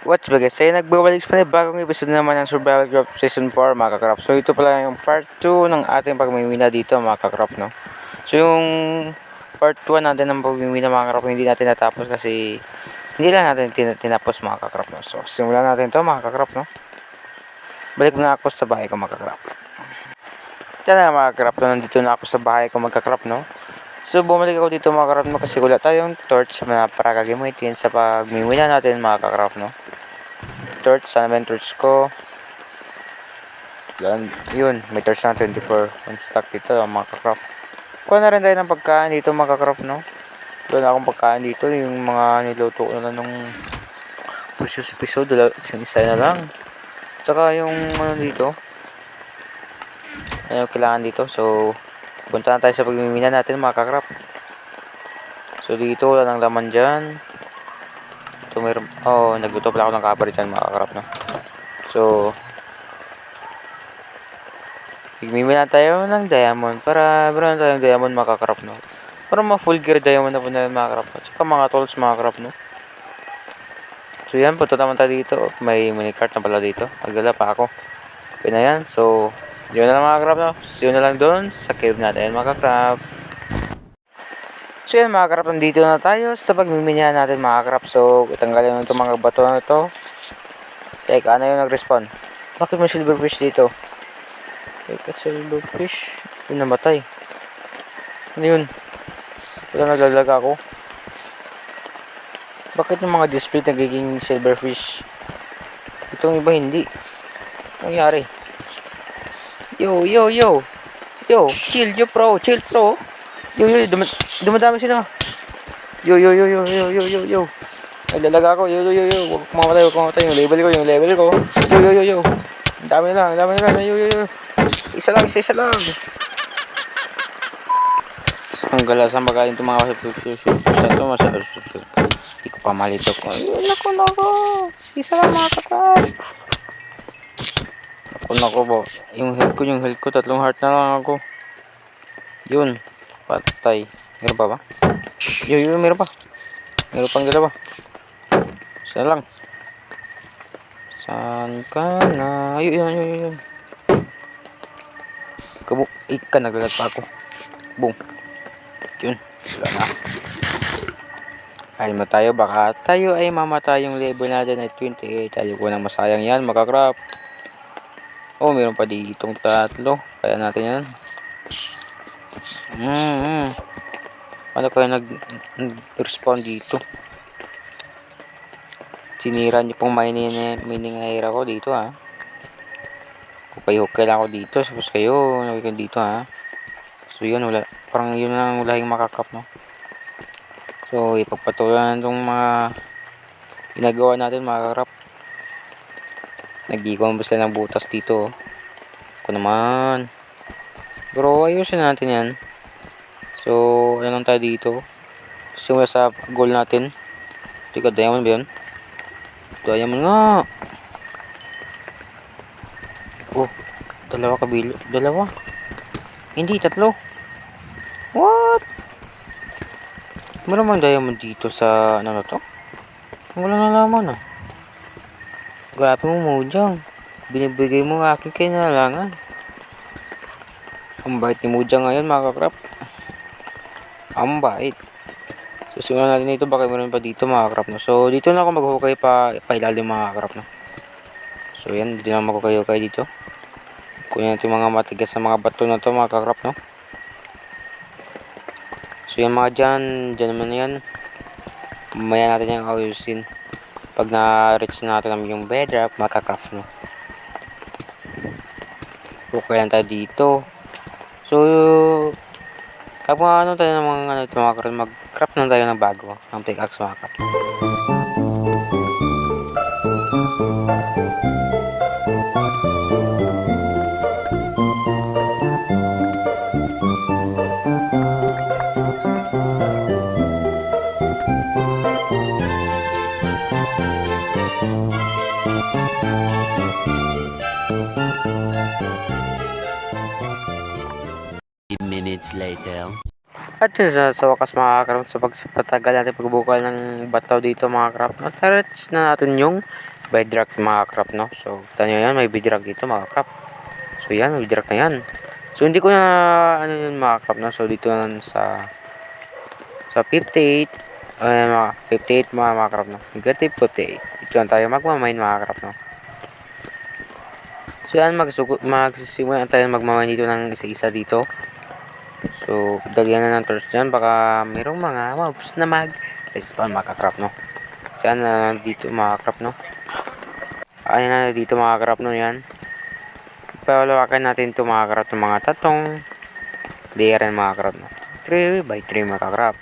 What's ba guys? Sa'yo nagbabalik pa na bagong episode naman ng Survival Craft Season 4 mga kakrap. So ito pala yung part 2 ng ating pagmimina dito mga kakrap no. So yung part 1 natin ng pagmimina mga kakrap hindi natin natapos kasi hindi lang natin tin- tinapos mga kakrap no. So simulan natin to mga kakrap no. Balik na ako sa bahay ko mga kakrap. Kaya na mga kakrap no, nandito na ako sa bahay ko mga kakrap no. So bumalik ako dito mga kakrap no kasi wala tayong torch na para gagamitin sa pagmimina natin mga kakrap no torch. Sana ba yung torch ko? Yan, yun, may torch na 24 on stock dito mga kakraft. Kuha na rin tayo ng pagkain dito mga kakraft, no? Doon akong pagkain dito, yung mga niluto ko na nung previous episode, wala, isang isa na lang. Tsaka yung ano dito, ano kailangan dito. So, punta na tayo sa pagmimina natin mga kakraft. So, dito wala nang laman dyan. Ito meron, oh, nagluto pala ako ng kaparit dyan mga kakrap, no? So, Igmimina tayo ng diamond para meron tayong diamond mga kakrap, no? Para ma full gear diamond na po na mga kakrap, no? Tsaka mga tools mga kakrap, no? So, yan, punta naman tayo dito. May minicart na pala dito. Magdala pa ako. Okay na yan. So, yun na lang mga kakrap, no? See you na lang doon sa cave natin mga kakrap. So yan mga krap, nandito na tayo sa pagmimina natin mga krap. So tanggalin mo itong mga bato na ito. Teka, ano yung nag-respawn? Bakit may silverfish dito? Teka, silverfish. Yung namatay. Ano yun? Wala naglalaga ako. Bakit yung mga display nagiging silverfish? Itong iba hindi. Nangyari? Yo, yo, yo. Yo, chill, yo pro, chill pro. Yo, yo, dum dumadami sila. Yo, yo, yo, yo, yo, yo, yo, yo. Ay, lalaga ako. Yo, yo, yo, yo. Huwag kumamatay, huwag kumamatay. Yung level ko, yung level ko. Yo, yo, yo, yo. Ang dami na, ang dami na. Yo, yo, yo. Isa lang, isa, isa lang. Ang galasan magaling itong mga sa ito, mas Hindi ko pa malito ko. Ay, naku, naku. Isa lang mga kapal. Naku, naku po. Yung health ko, yung health ko, tatlong heart na lang ako. Yun. Patay. Meron pa ba? Yo, yo, meron pa. Meron pang dalawa. Isa lang. Saan ka na? Ayun, yun, yun, yun. Kabu, ika, naglalat pa ako. Boom. Yun. Wala na. Ay mo tayo, baka tayo ay mamatay yung level natin ay 28. Tayo ko nang masayang yan, makakrap. Oh, meron pa ditong tatlo. Kaya natin yan. Mm, mm. Ano kaya nag, dito? Sinira niyo pong mining, mining air ako dito ha. Hukay-hukay lang ako dito. Suppose kayo, nagiging dito ha. So yun, wala. Parang yun lang wala yung makakap no. So ipagpatuloy na itong mga ginagawa natin mga karap. Nag-iwan ba ng butas dito. Ako naman. Pero ayusin natin yan. So, ano lang tayo dito. Simula sa goal natin. Teka, diamond ba yun? Diamond nga. Oh, dalawa kabilo. Dalawa. Hindi, tatlo. What? Meron bang diamond dito sa ano na to? Wala nalaman ah. Grabe mo Mojang. Binibigay mo ang aking kinalangan. Ang bait ni Mojang ngayon mga kakrap. Ang bait. Susunod natin ito baka meron pa dito mga kakrap no. So dito na ako maghukay pa pailalim mga kakrap no. So yan, dito na maghukay-hukay dito. Kunin natin yung mga matigas na mga bato na to mga kakrap no. So yan mga dyan, dyan naman yan. Mamaya natin yung ayusin. Pag na-reach na natin namin yung bedrock, makaka-craft no. Okay lang tayo dito. So, kapag ano tayo ng mga ano, mag-craft na tayo ng bago. Ng pickaxe mga At yun sa, sa wakas mga kakrap, sa pagpatagal natin pagbukal ng bataw dito mga kakrap, no? Tarets na natin yung bedrock mga kakrap, no? So, tanyo yan, may bedrock dito mga kakrap. So, yan, may bedrock na yan. So, hindi ko na, ano yun mga kakrap, no? So, dito na sa, sa 58, ay mga 58 mga mga kakrap, no? Negative 58. Ito lang tayo magmamain mga kakrap, no? So, yan, magsisimula tayo magmamain dito ng isa-isa dito. So, dagyan na ng torch dyan. Baka mayroong mga mobs na mag-respawn mga kakrap, no? Diyan na dito mga kakrap, no? Ayan na dito mga kakrap, no? Yan. Palawakan natin ito mga kakrap ng mga tatong layer yan mga kakrap, no? 3 by 3 mga kakrap.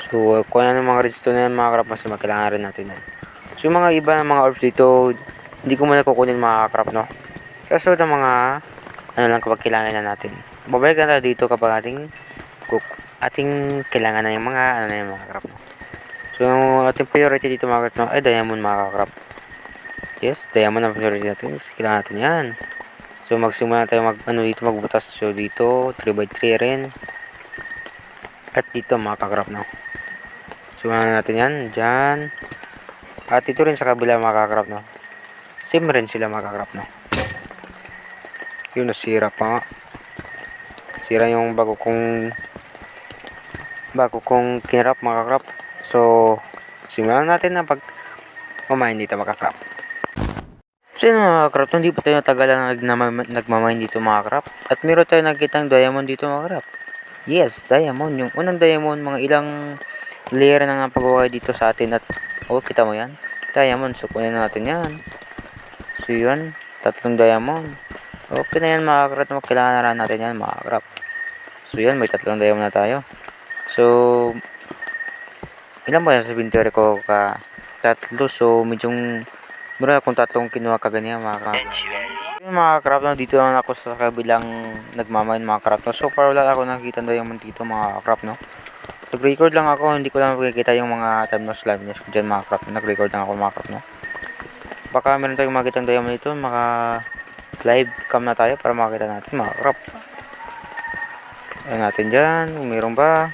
So, kung ano mga redstone na yan mga kakrap, mas magkailangan rin natin yan. So, yung mga iba ng mga orbs dito, hindi ko muna kukunin mga kakrap, no? Kaso ng mga ano lang kapag kailangan na natin. Babalik na dito kapag ating cook, ating kailangan na yung mga ano na yung mga crop. So yung ating priority dito mga crop ay diamond mga crop. Yes, diamond ang priority natin. Kasi kailangan natin yan. So magsimula tayo mag ano dito magbutas. So dito 3x3 rin. At dito mga kakrap no. Simulan natin yan. Diyan. At ito rin sa kabila mga kakrap no. Same rin sila mga kakrap no. Yun, nasira pa nga. Sira yung bago kong bago kong kinrap mga kakrap. So, simulan natin na pag mamahin dito mga kakrap. So yun mga hindi pa tayo natagalan na nagmama- nagmamahin dito mga kakrap. At meron tayo nakitang diamond dito mga kakrap. Yes, diamond. Yung unang diamond, mga ilang layer na nga pagawa dito sa atin. At, oh, kita mo yan? Diamond. So, kunin natin yan. So, yun. Tatlong diamond. Okay na yan mga kakrap. Kailangan na rin natin yan mga kakrap. So yan, may tatlong diamond na tayo. So, ilan ba yan sa inventory ko ka? Tatlo. So, medyong meron akong tatlong kinuha kaganyan mga kakrap. Yung mga na dito lang ako sa kabilang nagmamain mga kakrap. No? So far wala ako nakikita ng diamond dito mga kakrap. No? Nag-record lang ako. Hindi ko lang makikita yung mga time loss live news ko dyan mga kakrap. Nag-record lang ako mga kakrap. No? Baka meron tayong makita ng diamond dito. Maka live cam na tayo para makita natin mga kakrap. Ayan natin dyan. Kung meron ba.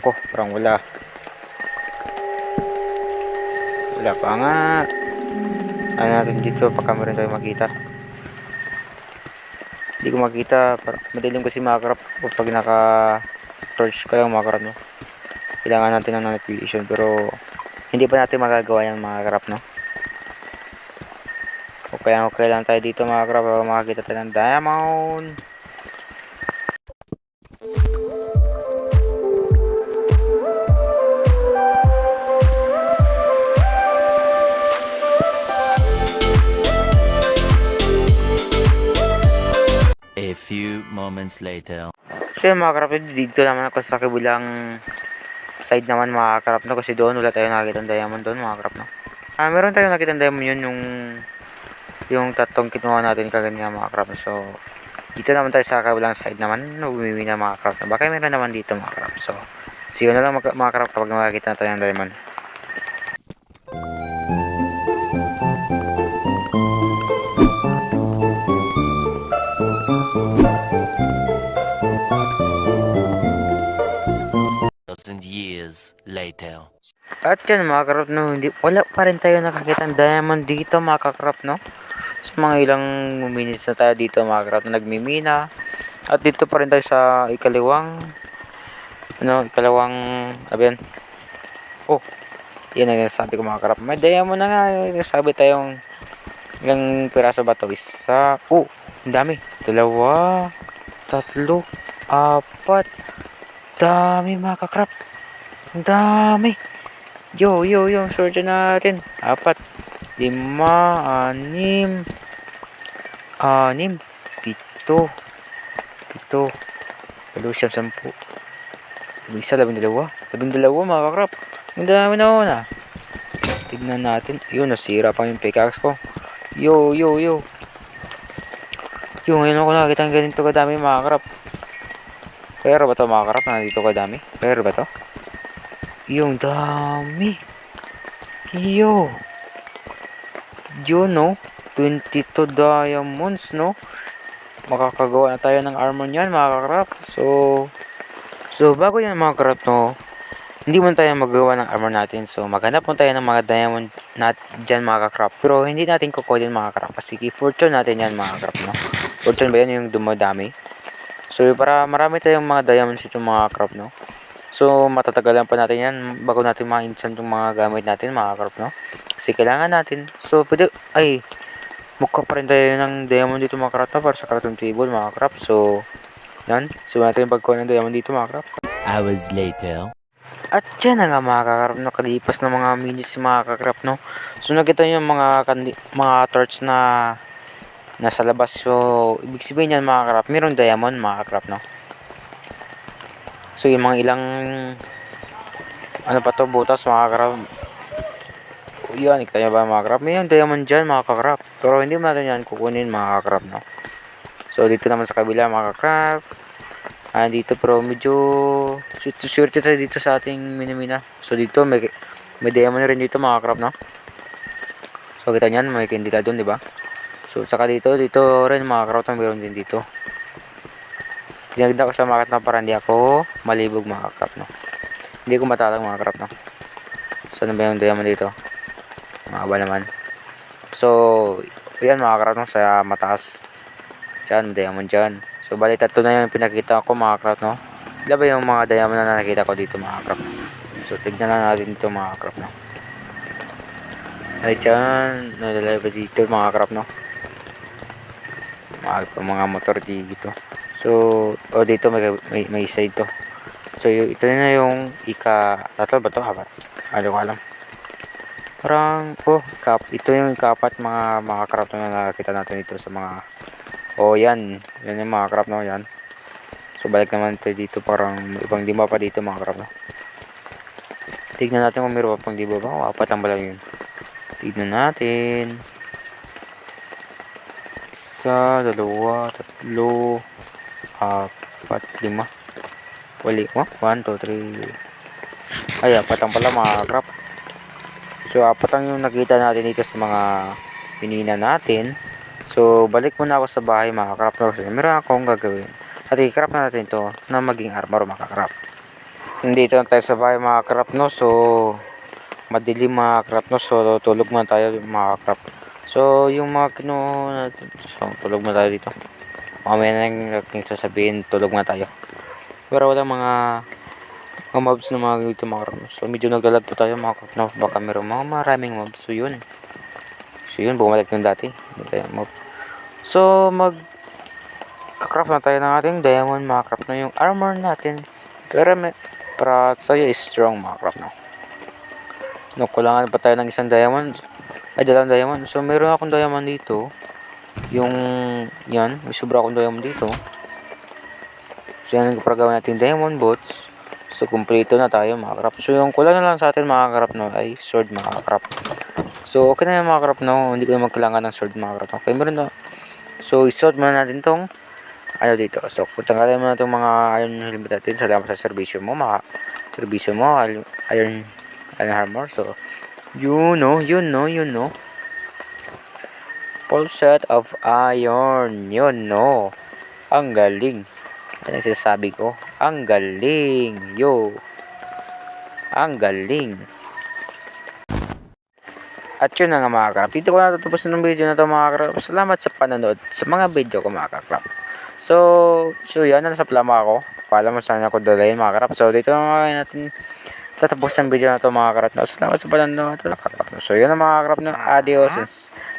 Ako, parang wala. Wala pa nga. Ano natin dito, baka meron tayo makita. Hindi ko makita. Madilim kasi makarap. Pag naka torch ka lang makarap, no? Kailangan natin ng night vision. Pero, hindi pa natin magagawa yan mga karap, no? O kaya okay lang tayo dito mga. Para makakita tayo ng diamond. A few moments later. So mga karap, dito naman ako sa kabilang side naman mga karap no kasi doon wala tayo nakakita ng diamond doon mga karap no. Ah, meron tayong nakita diamond yun yung yung tatlong kinuha natin kaganyan mga karap. So dito naman tayo sa kabilang side naman bumimi na mga karap. Baka meron naman dito mga karap. So see you na lang mga karap kapag makakita na tayo ng diamond. Later. At yan mga karap no, hindi, wala pa rin tayo nakakita ng diamond dito mga kakrap no. So mga ilang minutes na tayo dito mga karap na nagmimina. At dito pa rin tayo sa ikaliwang, ano, ikalawang, ano yan? Oh, yan ang sabi ko mga karap. May diamond na nga, sabi tayong ilang piraso ba to? Isa, oh, dami. Dalawa, tatlo, apat, dami mga kakrap. Ang dami. Yo, yo, yo, search natin. Apat, lima, anim, anim, pito, pito, walo siyam, sampu, isa, labing dalawa, labing dalawa mga kakrap. Ang dami na una. Tignan natin. Yun, nasira pa yung pickaxe ko. Yo, yo, yo. Yo, ngayon ako nakakita ng ganito kadami mga kakrap. Pero ba to mga kakrap? Nandito kadami? Pero ba to? Yung dami. Yo. Yun, no? 22 diamonds, no? Makakagawa na tayo ng armor niyan, mga kakrap. So, so bago yan mga kakrap, no? Hindi mo tayo magawa ng armor natin. So, maghanap mo tayo ng mga diamond nat dyan mga kakrap. Pero hindi natin kukunin mga kakrap. Kasi fortune natin yan mga kakrap, no? Fortune ba yan yung dumadami? So, para marami tayong mga diamonds ito mga kakrap, no? So, matatagalan pa natin yan bago natin ma-enchant yung mga gamit natin mga kakrap, no? Kasi kailangan natin. So, pwede, ay, mukha pa rin tayo ng diamond dito mga kakrap, no? Para sa crafting table mga kakrap. So, yan. So, natin yung pagkuha ng diamond dito mga kakrap. Hours later. At dyan na nga mga kakrap, no, kalipas ng mga minutes mga kakrap, no. So nakita nyo yung mga, kandi, mga torch na nasa labas. So, ibig sabihin yan mga kakrap, mayroong diamond mga kakrap, no. So yung mga ilang, ano pa to, butas mga kakrap. Yan, ikita nyo ba mga kakrap? Mayroong diamond dyan mga kakrap. Pero hindi mo natin yan kukunin mga kakrap, no. So dito naman sa kabila mga kakrap, Ah, dito pero medyo swerte tayo dito sa ating minimina. So dito may may diamond rin dito mga krap, no? So kita niyan, may kandila doon, di ba? So saka dito, dito rin mga krap, meron din dito. Tinagda ko sa mga krap para hindi ako malibog mga krap, no? Hindi ko matalang mga krap, no? Saan ba yung diamond dito? Mahaba naman. So, yan mga krap, no? Sa mataas. Diyan, diamond dyan. So, bali tatlo na yung pinakita ko mga crap, no? Ilan ba yung mga diamond na nakita ko dito mga crap? So, tignan na natin ito mga crap, no? Ay, dyan. Nalalay ba dito mga crap, no? Mga, mga motor dito. So, o dito may, may, may side to. So, ito na yung ika... Tatlo ba to? Apat? Ano ko alam. Parang, oh, kap, ito yung ikapat mga mga crap na nakakita natin dito sa mga Oh, yan. Yan yung mga crop, no? Yan. So, balik naman tayo dito. Parang ibang lima pa dito, mga crop, no? Tignan natin kung meron pa pang lima ba. O, apat lang ba lang yun? Tignan natin. Isa, dalawa, tatlo, apat, lima. Wali mo? One, two, three. Ay, apat lang pala, mga crop. So, apat lang yung nakita natin dito sa mga pinina natin. So, balik muna ako sa bahay mga crop kasi meron akong gagawin. At i-crop na natin to na maging armor mga crop. Nandito na tayo sa bahay mga crop no. So, madilim mga crop no. So, tulog muna tayo mga crop. So, yung mga natin. So, tulog muna tayo dito. Mamaya na yung aking sasabihin, tulog muna tayo. Pero wala mga mga mobs na mga dito mga no. So, medyo naglalag po tayo mga no. Baka meron mga maraming mobs. So, yun. So, yun. Bumalik yung dati. Hindi tayo mob. So, mag craft na tayo ng ating diamond mga craft na yung armor natin. Pero may para sa'yo is strong mga craft no. No, kulangan pa tayo ng isang diamond. Ay, dalawang diamond. So, meron akong diamond dito. Yung, yan. May sobra akong diamond dito. So, yan ang para gawin natin diamond bots. So, kumpleto na tayo mga craft. So, yung kulang na lang sa atin mga craft no ay sword mga craft. So, okay na yung mga craft no. Hindi ko na magkailangan ng sword mga craft. Okay, meron na. So, isort muna natin tong ano dito. So, tanggalin mo na itong mga iron helmet natin, salamat sa servisyo mo, mga servisyo mo, iron, iron armor. So, you know, you know, you know. Full set of iron, you know. Ang galing. Yan ang sinasabi ko. Ang galing, yo. Ang galing. At yun na nga mga krap. Dito ko na tatapos ng video na to mga krap. Salamat sa panonood sa mga video ko mga krap. So, so yan. Nasa plama ako. Paalam mo saan ako dalayin mga krap. So, dito na natin tatapos ng video na to mga krap. No? Salamat sa panonood mga krap. So, yun na mga krap. No? Adios and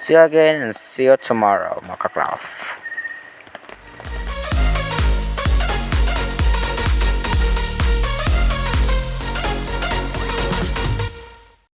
see you again and see you tomorrow mga krap.